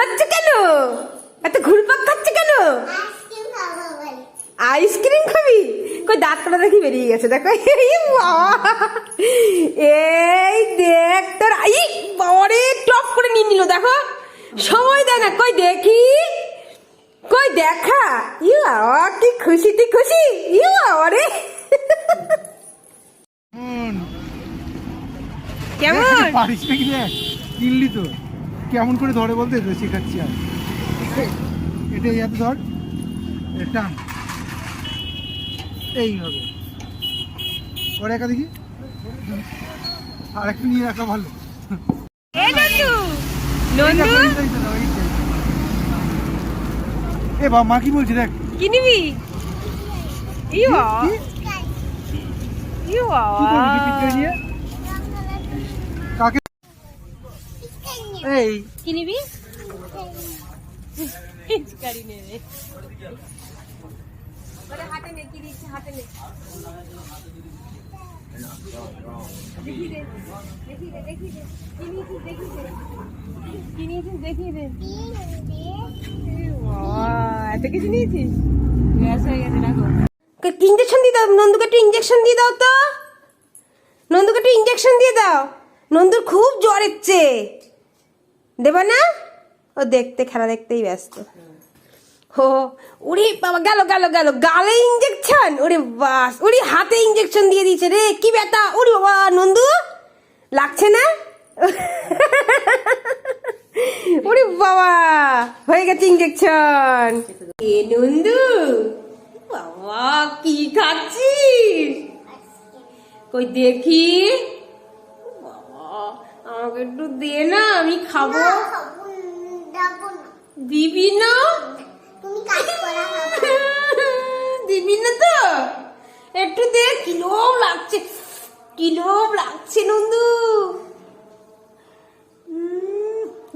ঘুরাচ্ছে কেন? এত ঘুরপাক খাচ্ছে কেন? আইসক্রিম খাবি? কই দাঁত কাটা দেখি বেরিয়ে গেছে দেখো। এই বাবা। এই দেখ তোর আই বাবারে টপ করে নিয়ে নিল দেখো। সময় দেয় না। কই দেখি? কই দেখা? ইউ বাবা কি খুশি তুই খুশি? ইউ বাবারে কেমন? পারিস নাকি দেখ কিনলি তো। কেমন করে ধরে বলতে শেখাচ্ছি আর? এটা ইয়াতে ধর এটা এইভাবে ওর একা দেখি। আর একটু নিয়ে রাখা ভালো। এ বাবা মা কি বলছি দেখ? কি নিবি কি? ইউ কি করবি বাবা পিঠে নিয়ে কাকে এই। কি নিবি পিচকারি নেবে ওরে হাতে নে কি দিচ্ছে হাতে নে। দেখি দে দেখি দে দেখি দে কি নিয়েছিস দেখি দে কি নিয়েছিস দেখি দে এ বাবা, এত কিছু নিয়েছিস? গ্যাস হয়ে গেছে দেখো। ইঞ্জেকশন দিয়ে দাও? নন্দুকে একটু ইঞ্জেকশন দিয়ে দাও তো। নন্দুকে একটু ইঞ্জেকশন দিয়ে দাও। নন্দুর খুব জ্বর এসছে। দেবা না? ও দেখতে, খেলা দেখতেই ব্যস্ত। হো উড়ি, বাবা, গেল গেল গেল। গালে ইঞ্জেকশন ওরে বাস। উড়ি, হাতে ইঞ্জেকশন দিয়ে দিয়েছে রে। কি ব্যথা? উড়ি, বাবা, নন্দু? লাগছে না? ওরে বাবা, হয়ে গেছে ইঞ্জেকশন এ, নন্দু, বাবা, কি খাচ্ছিস? কই দেখি। আমাকে একটু দে না আমি খাব। দিবি না? দিবি না তো? একটু দে কিলো লাগছে। কিলো লাগছে নন্দু।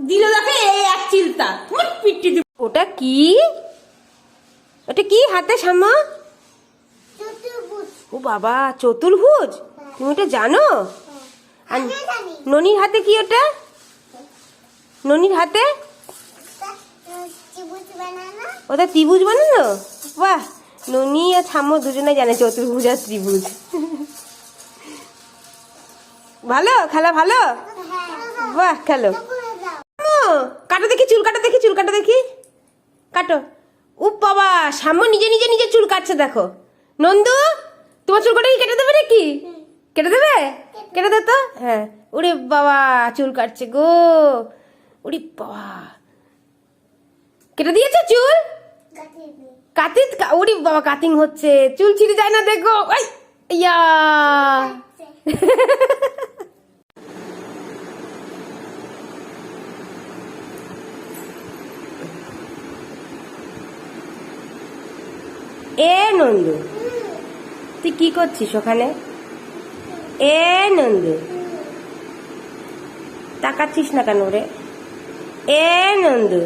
দিল দেখে এই এক চিলতা। তোমার পিটি ওটা কি? ওটা কি হাতে সামা? ও বাবা চতুর্ভুজ? তুমি ওটা জানো? আর ননির হাতে কি ওটা? ননির হাতে? ওটা ত্রিভুজ বানানো। বাহ! ননি আর ছাম্মু দুজনে জানে চতুর্ভুজ আর ত্রিভুজ। ভালো? খেলা ভালো? হ্যাঁ। বাহ খেলো। কাটো দেখি চুল কাটো দেখি চুল কাটো দেখি। কাটো। ও বাবা সাম্য নিজে নিজে নিজে চুল কাটছে দেখো। নন্দু তোমার চুল কাটা কি? কেটে দেবে নাকি? কেটে দেবে? কেটে দে তো। হ্যাঁ। ওরে বাবা চুল কাটছে গো। ওরে বাবা। কেটে দিয়েছে চুল? কাতিত ওরে বাবা কাটিং হচ্ছে। চুল ছিঁড়ে যায় না দেখো। ওই ইয়া। এ নন্দু তুই কি করছিস ওখানে? এ নন্দু তাকাচ্ছিস না কেন রে? এ নন্দু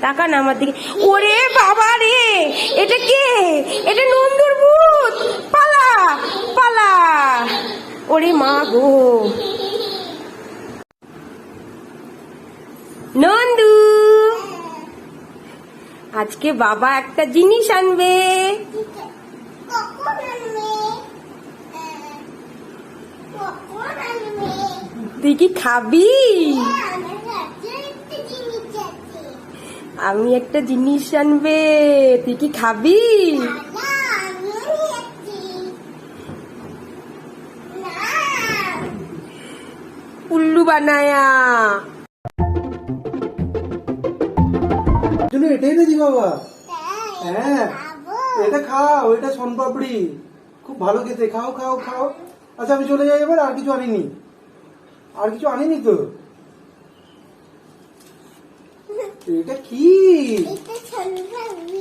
তাকা না আমার দিকে। ওরে বাবা রে! এটা কে? এটা নন্দুর ভূত! পালা! পালা! ওরে মা গো! নন্দু! আজকে বাবা একটা জিনিস আনবে। কখন আনবে? তুই কি খাবি? আমি একটা জিনিস আনবে। তুই কি খাবি? উল্লু বানায়া। এটাই না বাবা হ্যাঁ এটা খাও এটা সোনপাপড়ি। খুব ভালো খেতে খাও খাও খাও। আচ্ছা আমি চলে যাই এবার আর কিছু আনিনি। আর কিছু আনিনি তো। এটা কি?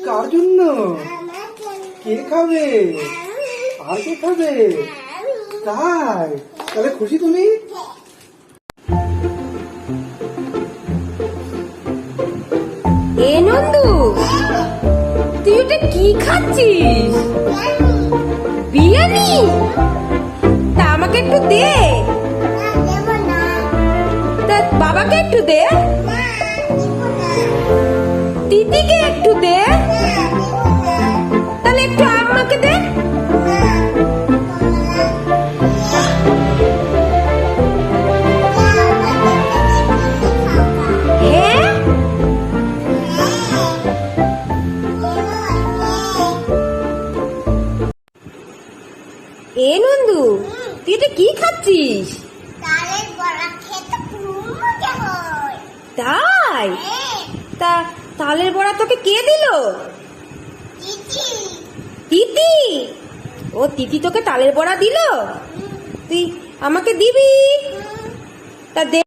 কার জন্য? কে খাবে? আর কে খাবে? তাই। তাহলে খুশি তুমি? এ নন্দু তুই ওটা কি খাচ্ছিস? বিরিয়ানি? আমাকে একটু দে। বাবাকে একটু দে। তিতিকে একটু দে। তাহলে একটু আম্মাকে দে। হ্যাঁ? এ নন্দু কি খাচ্ছিস তালের বড়া খেতে খুব মজা হয়। তাই? হ্যাঁ। তা তালের বড়া তোকে কে দিল? তিতি। ও তিতি তোকে তালের বড়া দিল? তুই আমাকে দিবি? তা দে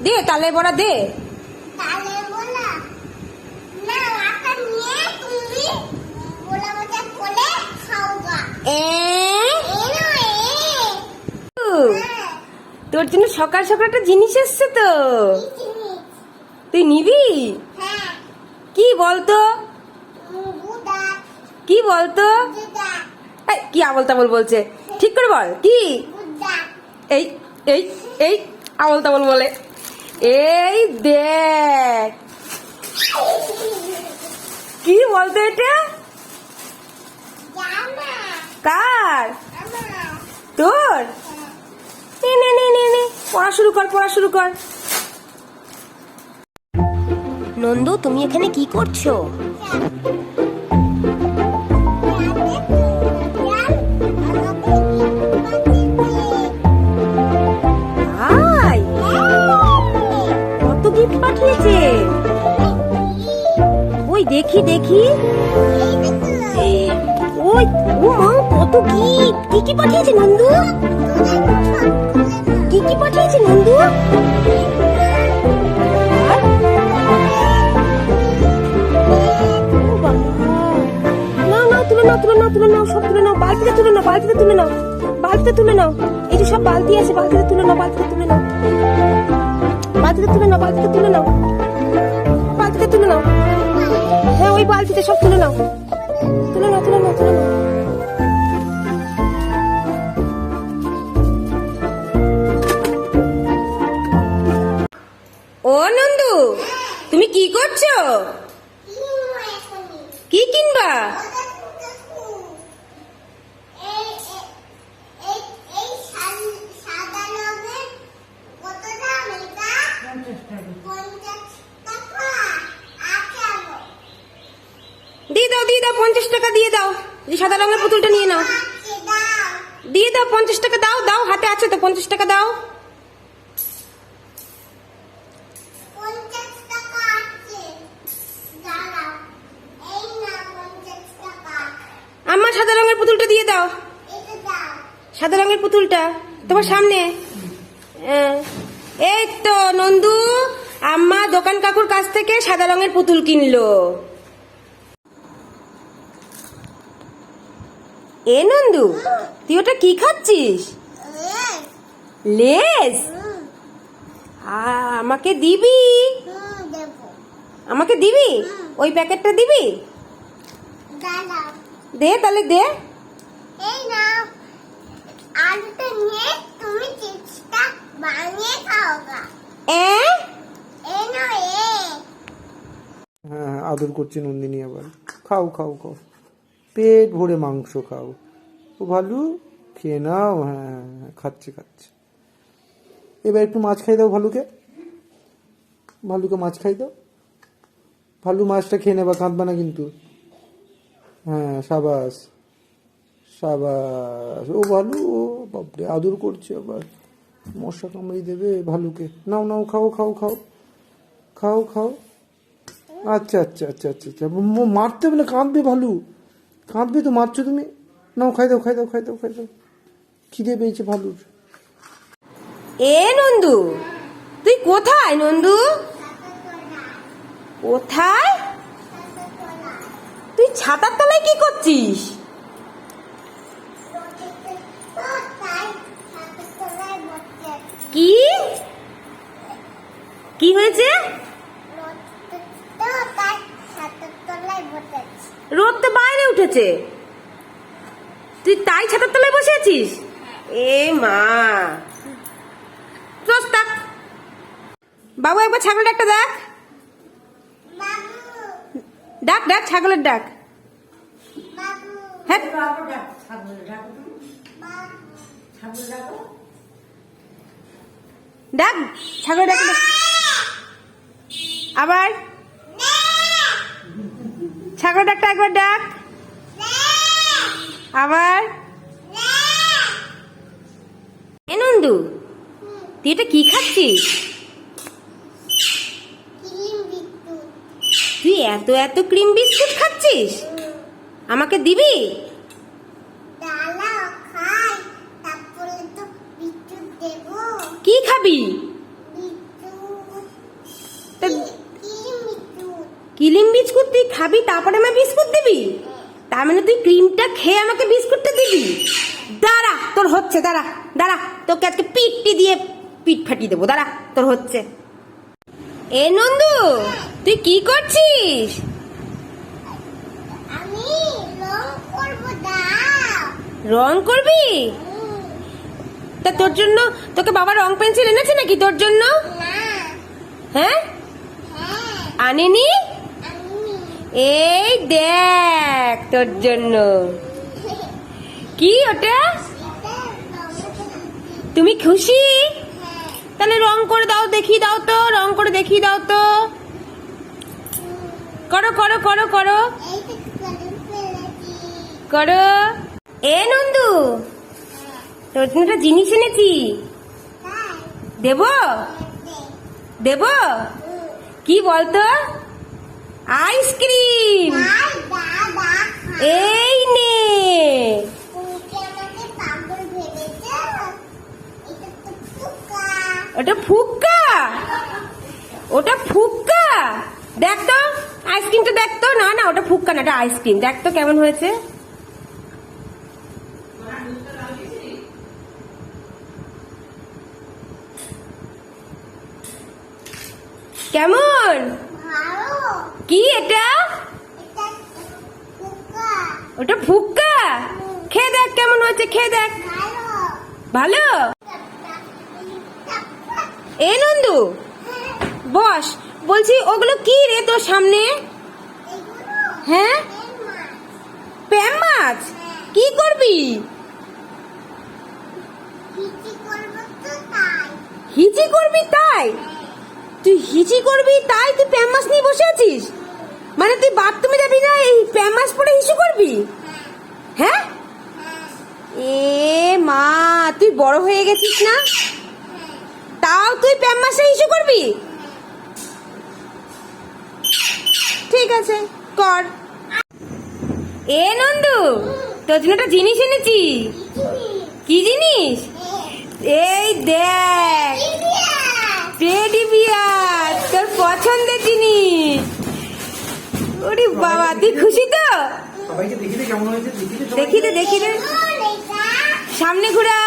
দে তালের বড়া দে। এ এনো এ হ্যাঁ তোর জন্য সকাল সকাল একটা জিনিস এসছে তো। তুই নিবি? কি বলতো? কি বলতো? এই, কি আবল তাবল বলছে? ঠিক করে বল কি? এই এই এই আবল তাবল বলে। এই দেখ। কি বলতো এটা? কার? তোর? নে নে নে নে নে। পড়া শুরু কর, পড়া শুরু কর। নন্দু, তুমি এখানে কি করছ? পাঠিয়েছে? ওই দেখি দেখি। ওই, ও মা, কত গিফট কি কি পাঠিয়েছে নন্দু? তুলে নাও, সব তুলে নাও বালতিতে তুলে নাও বালতিতে তুলে নাও বালতিতে তুলে নাও। এই যে সব বালতি আছে বালতিতে তুলে নাও বালতিতে তুলে নাও। বালতিতে তুলে নাও বালতিতে তুলে নাও। বালতিতে তুলে নাও। হ্যাঁ ওই বালতিতে সব তুলে নাও। তুলে নাও তুলে নাও তুলে নাও। ও নন্দু, তুমি কি করছ? কি কিনবা? দাও পঞ্চাশ টাকা দিয়ে দাও। এই সাদা রঙের পুতুলটা নিয়ে নাও। দিয়ে দাও পঞ্চাশ টাকা দাও দাও হাতে আছে তো পঞ্চাশ টাকা দাও। আমার সাদা রঙের পুতুলটা দিয়ে দাও। সাদা রঙের পুতুলটা তোমার সামনে। হ্যাঁ। এই তো নন্দু আম্মা দোকান কাকুর কাছ থেকে সাদা রঙের পুতুল কিনলো। এ নন্দু, তুই ওটা কি খাচ্ছিস? লেস? আমাকে দিবি? আমাকে দিবি? ওই প্যাকেটটা দিবি? দে তাহলে দে। এই নাও এ হ্যাঁ আদর করছে নন্দিনী আবার। খাও খাও খাও। পেট ভরে মাংস খাও। ও ভালু, খেয়ে নাও হ্যাঁ খাচ্ছে খাচ্ছে। এবার একটু মাছ খাই দাও ভালুকে। ভালুকে মাছ খাই দাও। ভালু মাছটা খেয়ে নেবা, কাঁদবা না কিন্তু। হ্যাঁ সাবাস সাবাস। ও ভালু, ও বাপরে, আদর করছে আবার। মশা কামড়ি দেবে ভালুকে। নাও নাও, খাও খাও খাও। খাও খাও। আচ্ছা আচ্ছা আচ্ছা আচ্ছা আচ্ছা। মারতে না কাঁদবে ভালু। কাঁদবে তো, মারছো তুমি। নাও খাই দাও খাই দাও খাই দাও খাই দাও। খিদে পেয়েছে ভালুর। এ নন্দু তুই কোথায় নন্দু? কোথায়? তুই ছাতার তলায় কি করছিস? কি? কি হয়েছে? রোদ তো বাইরে উঠেছে। তুই তাই ছাতার তলায় বসে আছিস? এ মা। থাক বাবু, একবার ছাগলটা একটা দেখ। ডাক ডাক, ছাগলের ডাক। হ্যাঁ। ডাক, ছাগলের ডাক। আবার। ছাগল ডাকটা একবার ডাক। আবার? এ নন্দু তুই এটা কি খাচ্ছিস? তুই এত এত ক্রিম বিস্কুট খাচ্ছিস? আমাকে দিবি? কি খাবি? ক্রিম বিস্কুট তুই খাবি তারপরে আমায় বিস্কুট দিবি? তার মানে তুই ক্রিমটা খেয়ে আমাকে বিস্কুটটা দিবি? দাঁড়া তোর হচ্ছে দাঁড়া দাঁড়া তোকে আজকে পিঠটি দিয়ে পিঠ ফাটিয়ে দেবো দাঁড়া তোর হচ্ছে। এ নন্দু তুই কি করছিস? আমি রং করব দাও রং করবি? তা তোর জন্য তোকে বাবা রং পেন্সিল এনেছে নাকি তোর জন্য? হ্যাঁ? হ্যাঁ। আনেনি? এই দেখ তোর জন্য। কি ওটা? তুমি খুশি? তাহলে রং করে দাও, দেখিয়ে দাও তো, রং করে দেখিয়ে দাও তো। করো করো করো করো। করো। এ নন্দু, তোর জন্য একটা জিনিস এনেছি। দেব? দেব? কি বলতো? আইসক্রিম এই নে। ওটা ফুক্কা। ওটা ফুক্কা। দেখ তো আইসক্রিমটা দেখ তো। না না, ওটা ফুক্কা না, ওটা আইসক্রিম দেখ তো কেমন হয়েছে। কেমন? কি এটা? ওটা ফুক্কা? খেয়ে দেখ কেমন হয়েছে, খেয়ে দেখ। ভালো? এ নন্দু, বস, বলছি ওগুলো কি রে তোর সামনে? হ্যাঁ? প্যাম মাছ? কি করবি? হিচি করবি তাই? তুই হিচি করবি তাই তুই প্যাম মাছ নিয়ে বসে আছিস? মানে তুই বাথরুমে যাবি না? এই প্যাম মাছ পরে হিসু করবি? হ্যাঁ? এ মা তুই বড় হয়ে গেছিস না? তাও তুই প্যাম মাসে ইস্যু করবি? ঠিক আছে কর। এ নন্দু তোর জন্য একটা জিনিস এনেছি। কি জিনিস? এই দেখ। টেডি বিয়ার তোর পছন্দের জিনিস ওরে বাবা তুই খুশি তো? দেখি দে কেমন হয়েছে? দেখি দে সামনে ঘোরা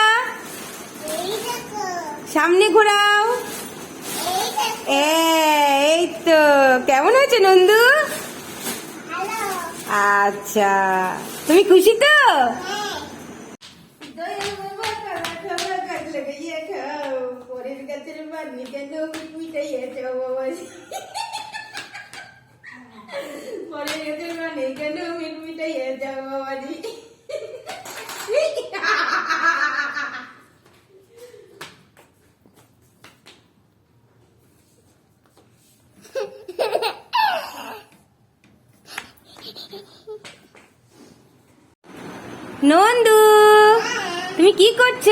সামনে ঘোরাও। এ, এই তো। কেমন হয়েছে নন্দু? আচ্ছা। তুমি খুশি তো? পরের গাছের বান্নি বাবাজি নন্দু তুমি কি করছ?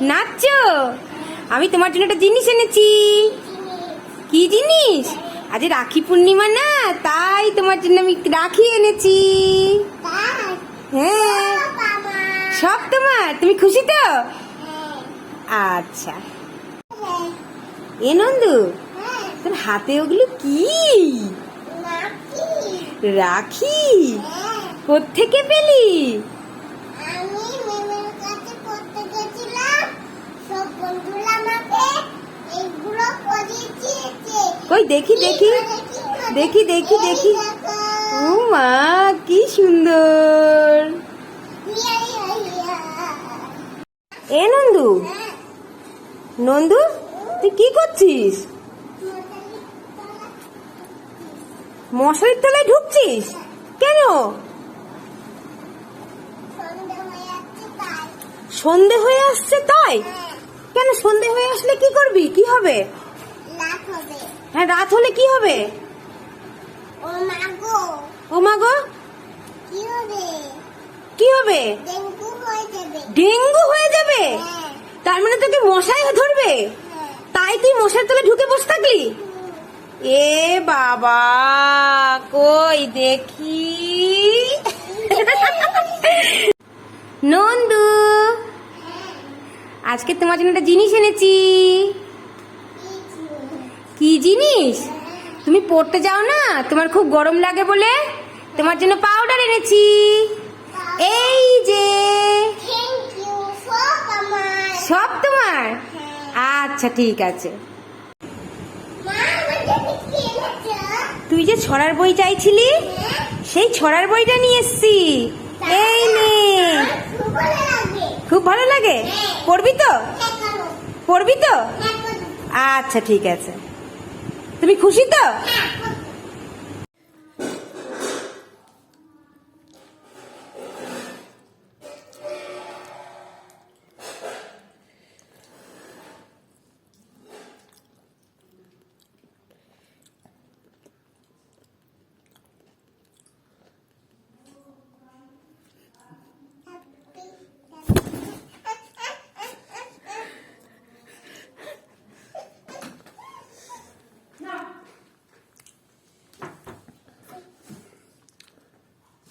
নাচছো? আমি তোমার জন্য একটা জিনিস এনেছি। কি জিনিস? আজ রাখি পূর্ণিমা না, তাই তোমার জন্য আমি রাখি এনেছি। হ্যাঁ সব তোমার, তুমি খুশি তো? আচ্ছা। এ নন্দু, তোর হাতে ওগুলো কি? রাখি? কোত্থেকে পেলি? আমি মেমের কাছে পড়তে গেছিলাম, সব বন্ধুরা আমাকে কই, দেখি দেখি। দেখি দেখি দেখি। ও মা, কি সুন্দর। এ, নন্দু। নন্দু, তুই কি করছিস? মশারির তলায় ঢুকছিস? কেন? সন্ধে হয়ে আসছে তাই। কেন সন্ধে হয়ে আসলে কি করবি? কি হবে? রাত হ্যাঁ রাত হলে কি হবে? ও মা গো। কি হবে? ডেঙ্গু হয়ে যাবে। ডেঙ্গু হয়ে যাবে? হ্যাঁ। তার মানে তোকে মশাই ধরবে? হ্যাঁ। তাই তুই মশার তলে ঢুকে বসে থাকলি? এ বাবা কই দেখি? নন্দু আজকে তোমার জন্য একটা জিনিস এনেছি। কি জিনিস? তুমি পড়তে যাও না? তোমার খুব গরম লাগে বলে তোমার জন্য পাউডার এনেছি। এই যে। সব তোমার? আচ্ছা ঠিক আছে। তুই যে ছড়ার বই চাইছিলি, সেই ছড়ার বইটা নিয়ে এসছি। এই নে। খুব ভালো লাগে? পড়বি তো? হ্যাঁ পড়বি তো? হ্যাঁ আচ্ছা ঠিক আছে। তুমি খুশি তো?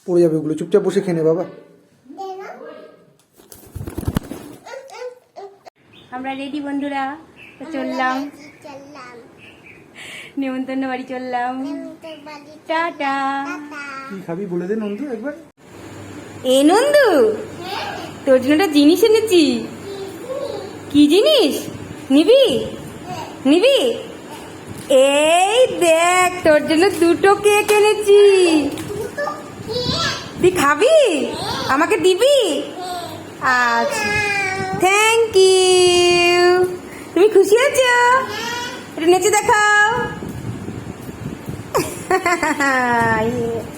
পড়ে যাবে ওগুলো। চুপচাপ বসে খেয়ে নে বাবা। আমরা রেডি বন্ধুরা? চললাম। নেমন্তন্ন বাড়ি চললাম। টাটা। কি খাবি বলে দে নন্দু একবার। এ নন্দু তোর জন্য একটা জিনিস এনেছি। কি জিনিস? নিবি? নিবি? এই দেখ তোর জন্য দুটো কেক এনেছি। তুই খাবি? আমাকে দিবি? আচ্ছা। থ্যাংক ইউ তুমি খুশি আছো? একটু নেচে দেখাও। ইয়ে।